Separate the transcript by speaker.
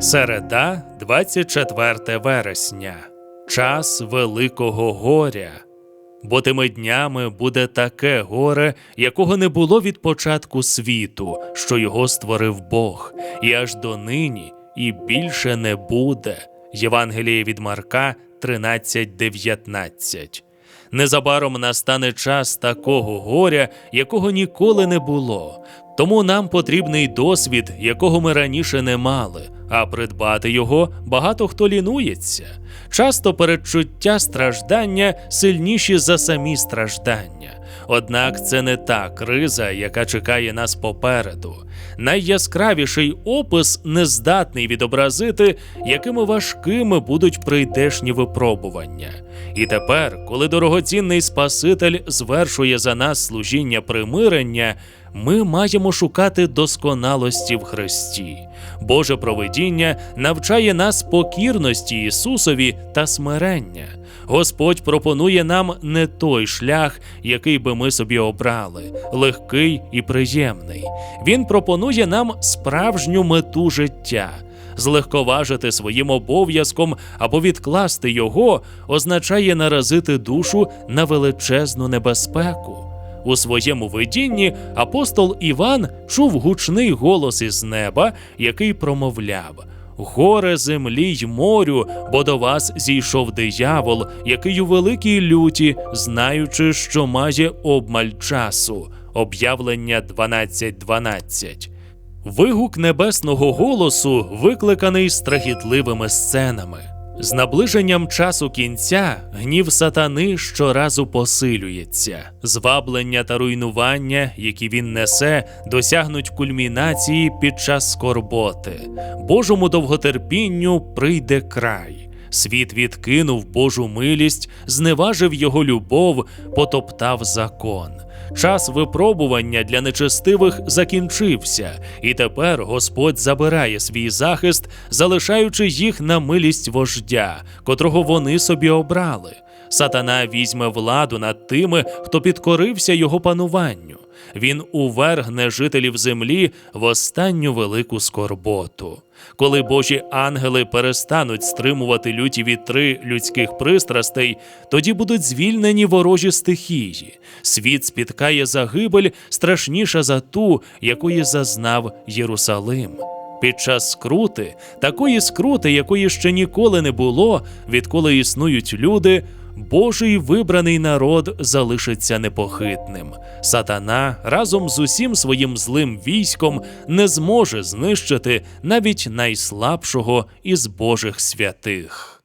Speaker 1: Середа, 24 вересня. Час великого горя. Бо тими днями буде таке горе, якого не було від початку світу, що його створив Бог, і аж до нині, і більше не буде. Євангеліє від Марка 13.19. Незабаром настане час такого горя, якого ніколи не було. Тому нам потрібний досвід, якого ми раніше не мали, а придбати його багато хто лінується. Часто передчуття страждання сильніші за самі страждання. Однак це не та криза, яка чекає нас попереду. Найяскравіший опис не здатний відобразити, якими важкими будуть прийдешні випробування. І тепер, коли дорогоцінний Спаситель звершує за нас служіння примирення, ми маємо шукати досконалості в Христі. Боже провидіння навчає нас покірності Ісусові та смирення. Господь пропонує нам не той шлях, який би ми собі обрали, легкий і приємний. Він пропонує нам справжню мету життя. Злегковажити своїм обов'язком або відкласти його означає наразити душу на величезну небезпеку. У своєму видінні апостол Іван чув гучний голос із неба, який промовляв: Горе землі й морю, бо до вас зійшов диявол, який у великій люті, знаючи, що має обмаль часу. Об'явлення 12.12. Вигук небесного голосу викликаний страхітливими сценами. З наближенням часу кінця гнів сатани щоразу посилюється. Зваблення та руйнування, які він несе, досягнуть кульмінації під час скорботи. Божому довготерпінню прийде край. Світ відкинув Божу милість, зневажив його любов, потоптав закон. Час випробування для нечестивих закінчився, і тепер Господь забирає свій захист, залишаючи їх на милість вождя, котрого вони собі обрали. Сатана візьме владу над тими, хто підкорився його пануванню. Він увергне жителів землі в останню велику скорботу. Коли Божі ангели перестануть стримувати люті вітри людських пристрастей, тоді будуть звільнені ворожі стихії. Світ спіткає загибель страшніша за ту, якої зазнав Єрусалим. Під час скрути, такої скрути, якої ще ніколи не було, відколи існують люди, Божий вибраний народ залишиться непохитним. Сатана разом з усім своїм злим військом не зможе знищити навіть найслабшого із Божих святих.